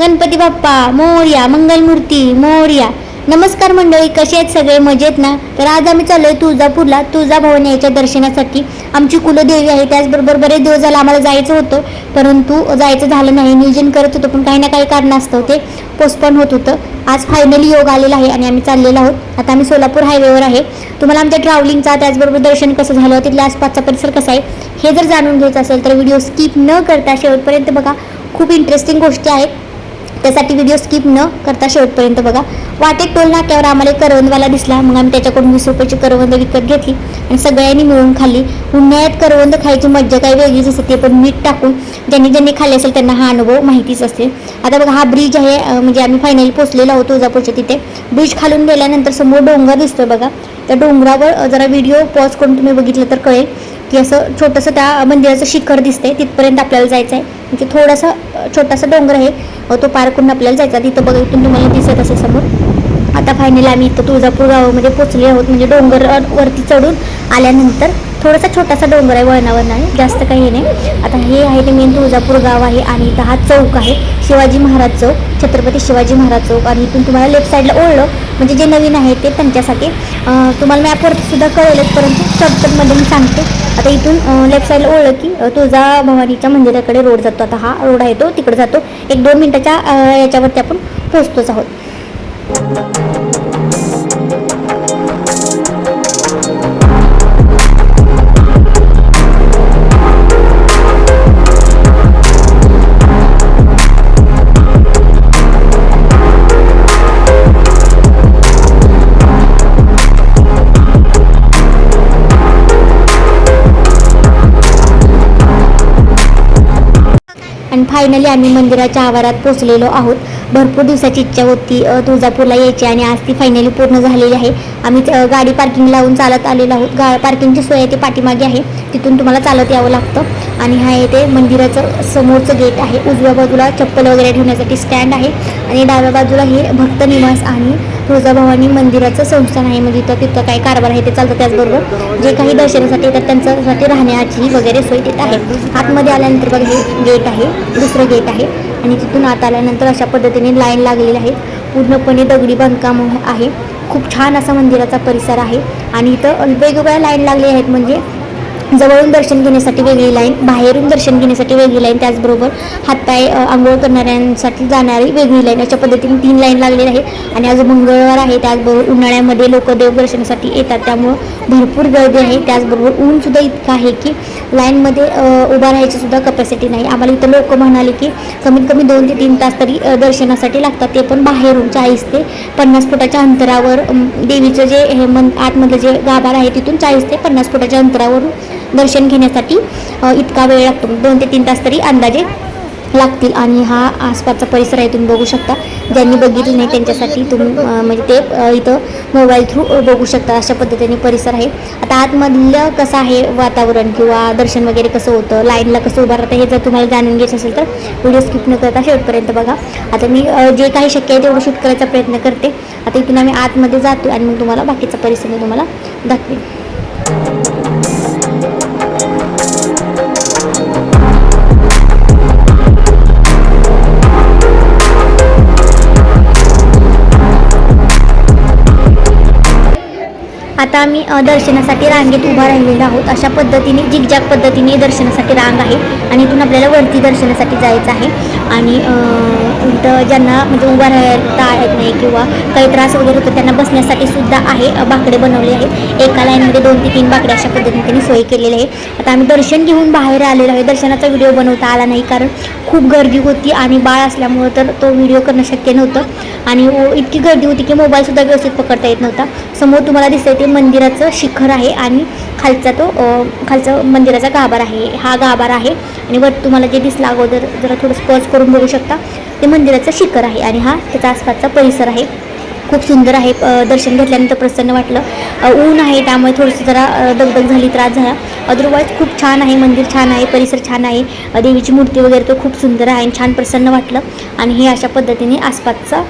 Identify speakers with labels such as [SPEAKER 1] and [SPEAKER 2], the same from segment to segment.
[SPEAKER 1] गणपती बाप्पा मोर्या मंगलमूर्ती मोर्या. नमस्कार मंडळी कसे आहेत सगळे? मजेत ना? तर आज आम्ही चाललोय तुळजापूरला. तुळजाभवानी याच्या दर्शनासाठी. आमची कुलदेवी आहे. त्याचबरोबर बरेच दिवस झाला आम्हाला जायचं होतं. परंतु जायचं झालं नाही. नियोजन करत होतो पण काही ना काही कारणास्तव ते पोस्टपोन होत होतं. आज फायनली योग आलेला आहे आणि आम्ही चाललेलो आहोत. आता आम्ही सोलापूर हायवेवर आहे. तुम्हाला आमच्या ट्रॅव्हलिंगचा त्याचबरोबर दर्शन कसं झालं तिथल्या आसपासचा परिसर कसा आहे हे जर जाणून घ्यायचं असेल तर व्हिडिओ स्किप न करता शेवटपर्यंत बघा. खूप इंटरेस्टिंग गोष्टी आहेत. त्यासाठी व्हिडिओ स्किप न करता शेवटपर्यंत बघा. वाटेत टोल नाक्यावर आम्हाला एक करवंदवाला दिसला. मग आम्ही त्याच्याकडून वीस रुपयाची करवंद विकत घेतली आणि सगळ्यांनी मिळून खाल्ली. उन्हाळ्यात करवंद खायची मज्जा काही वेगळीच असते ते पण मीठ टाकून ज्यांनी ज्यांनी खाल्ले असेल त्यांना हा अनुभव माहितीच असेल आता बघा हा ब्रिज आहे म्हणजे आम्ही फायनली पोचलेलो आहोत तुळजापूरच्या तिथे. ब्रिज खालून गेल्यानंतर समोर डोंगर दिसतोय बघा. त्या डोंगरावर जरा व्हिडिओ पॉज करून तुम्ही बघितलं तर कळेल. की असं छोटंसं त्या मंदिराचं शिखर दिसते तिथपर्यंत आपल्याला जायचं आहे म्हणजे थोडासा छोटासा डोंगर आहे तो पार करून आपल्याला जायचा तिथं बघा इथून तुम्हाला दिसत असेल समोर. आता फायनली आम्ही इथं तुळजापूर गावामध्ये पोचले आहोत. म्हणजे डोंगर वरती चढून आल्यानंतर थोडासा छोटासा डोंगर आहे वळणावर आहे. जास्त काही नाही. आता हे आहे ते मेन तुळजापूर गाव आहे आणि इथं हा चौक आहे. शिवाजी महाराज चौक छत्रपती शिवाजी महाराज चौक. आणि इथून तुम्हाला लेफ्ट साईडला ओढलं म्हणजे जे नवीन आहे ते त्यांच्यासाठी. तुम्हाला मॅपवरती सुद्धा कळेलच परंतु शॉर्टकटमध्ये मी सांगते. आता इथून लेफ्ट साईडला ओढलं की तुळजा भवानीच्या मंदिराकडे रोड जातो. आता हा रोड आहे तो तिकडे जातो. एक दोन मिनटाच्या याच्यावरती आपण पोचतोच आहोत. आणि फायनली आम्ही मंदिराच्या आवारात पोचलेलो आहोत. भरपूर दिवसाची इच्छा होती तुळजापूरला यायची आणि आज ती फायनली पूर्ण झालेली आहे. आम्ही गाडी पार्किंग लावून चालत आलेलो आहोत. गा पार्किंगची सोय आहे ती पाठीमागे आहे. तिथून तुम्हाला चालत यावं लागतं. आणि हा येथे मंदिराचं समोरचं गेट आहे. उजव्या बाजूला चप्पल वगैरे ठेवण्यासाठी स्टँड आहे. आणि डाव्या बाजूला हे भक्त निवास आणि तुळजाभवानी मंदिराचं संस्थान आहे. म्हणजे इथं तिथं काही कारभार आहे ते चालतं त्याचबरोबर. जे काही दर्शनासाठी येतात त्यांच्यासाठी राहण्याची वगैरे सोय तिथं आहे. आतमध्ये आल्यानंतर बघा हे गेट आहे. दुसरं गेट आहे. आणि तिथून आत आल्यानंतर अशा पद्धतीने लाईन लागलेली आहे. पूर्णपणे दगडी बांधकाम आहे. खूप छान असा मंदिराचा परिसर आहे. आणि इथं वेगवेगळ्या लाईन लागलेल्या आहेत. म्हणजे जवळून दर्शन घेण्यासाठी वेगळी लाईन बाहेरून दर्शन घेण्यासाठी वेगळी लाईन त्याचबरोबर हातपाय आंघोळ करणाऱ्यांसाठी जाणारी वेगळी लाईन अशा पद्धतीने तीन लाईन लागलेली आहे आणि आज मंगळवार आहे त्याचबरोबर उन्हाळ्यामध्ये लोक देवदर्शनासाठी येतात. त्यामुळं भरपूर गर्दी आहे. त्याचबरोबर ऊनसुद्धा इतकं आहे की लाईनमध्ये उभा राहायची सुद्धा कपॅसिटी नाही. आम्हाला इथं लोक म्हणाले की कमीत कमी दोन ते तीन तास तरी दर्शनासाठी लागतात. ते पण बाहेरून चाळीस ते पन्नास फुटाच्या अंतरावर देवीचं जे हे मन आतमधलं जे गाभार आहे तिथून चाळीस ते पन्नास फुटाच्या अंतरावरून दर्शन घेण्यासाठी इतका वेळ लागतो. दोन ते तीन तास तरी अंदाजे लागतील. आणि हा आसपासचा परिसर आहे तुम्ही बघू शकता. ज्यांनी बघितलं नाही त्यांच्यासाठी तुम्ही म्हणजे ते इथं मोबाईल थ्रू बघू शकता. अशा पद्धतीने परिसर आहे. आता आतमधलं कसं आहे वातावरण किंवा दर्शन वगैरे कसं होतं? लाईनला कसं उभं राहतं हे जर तुम्हाला जाणून घ्यायचं असेल तर व्हिडिओ स्किप न करता शेवटपर्यंत बघा. आता मी जे काही शक्य आहे तेवढं शूट करायचा प्रयत्न करते. आता इथून आम्ही आतमध्ये जातो आणि मग तुम्हाला बाकीचा परिसर मी तुम्हाला दाखवेन. आता आम्ही दर्शनासाठी रांगेत उभा राहिलेलो आहोत. अशा पद्धतीने जिगजाग पद्धतीने दर्शनासाठी रांग आहे आणि इथून आपल्याला वरती दर्शनासाठी जायचं आहे. आणि ज्यांना म्हणजे उभा राहता येत नाही किंवा काही त्रास वगैरे होतो त्यांना बसण्यासाठी सुद्धा आहे बाकडे बनवले आहेत. एका लाईनमध्ये दोन ते तीन बाकड्या अशा पद्धतीने त्यांनी सोय केलेली आहे. आता आम्ही दर्शन घेऊन बाहेर आलेलो आहे. दर्शनाचा व्हिडिओ बनवता आला नाही कारण खूप गर्दी होती आणि बाळ असल्यामुळं तर तो व्हिडिओ करणं शक्य नव्हतं. आणि इतकी गर्दी होती की मोबाईलसुद्धा व्यवस्थित पकडता येत नव्हता. समोर तुम्हाला दिसतंय ते मंदिराचं शिखर आहे आणि खालचा तो खालचा मंदिराचा गाभार आहे. हा गाभार आहे आणि वर तुम्हाला जे दिसलं अगोदर जरा थोडं स्पर्श करून बघू शकता. ते मंदिराचं शिखर आहे आणि हा त्याचा आसपासचा परिसर आहे. खूप सुंदर आहे दर्शन घेतल्यानंतर प्रसन्न वाटलं. ऊन आहे त्यामुळे थोडंसं जरा दगदग झाली त्रास झाला. अदरवाईज खूप छान आहे मंदिर छान आहे परिसर छान आहे. देवीची मूर्ती वगैरे तर खूप सुंदर आहे आणि छान प्रसन्न वाटलं. आणि हे अशा पद्धतीने आसपासचा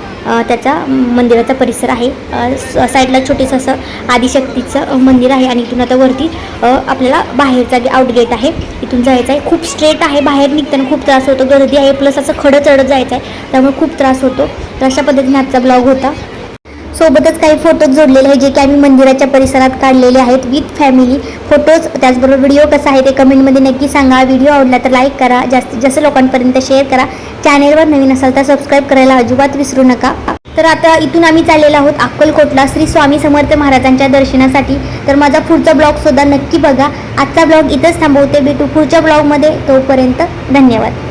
[SPEAKER 1] त्याचा मंदिराचा परिसर आहे. स- साईडला छोटेसं असं आदिशक्तीचं मंदिर आहे आणि इथून आता वरती आपल्याला बाहेरचा आउटगेट आहे इथून जायचं आहे. खूप स्ट्रेट आहे बाहेर निघताना खूप त्रास होतो. गर्दी आहे प्लस असं खडं चढत जायचं आहे. त्यामुळे खूप त्रास होतो. तर अशा पद्धतीने आजचा ब्लॉग होता. सोबतच काही फोटोज जोडलेले आहेत जे की आम्ही मंदिराच्या परिसरात काढलेले आहेत विथ फॅमिली फोटोज त्याचबरोबर व्हिडिओ कसा आहे ते कमेंटमध्ये नक्की सांगा. व्हिडिओ आवडला तर लाईक करा. जास्तीत जास्त लोकांपर्यंत शेअर करा. चॅनेलवर नवीन असाल तर सबस्क्राईब करायला अजिबात विसरू नका. तर आता इथून आम्ही चाललेलो आहोत अक्कलकोटला. श्री स्वामी समर्थ महाराजांच्या दर्शनासाठी. तर माझा पुढचा ब्लॉग सुद्धा नक्की बघा. आजचा ब्लॉग इथंच थांबवते. भेटू पुढच्या ब्लॉगमध्ये तोपर्यंत धन्यवाद.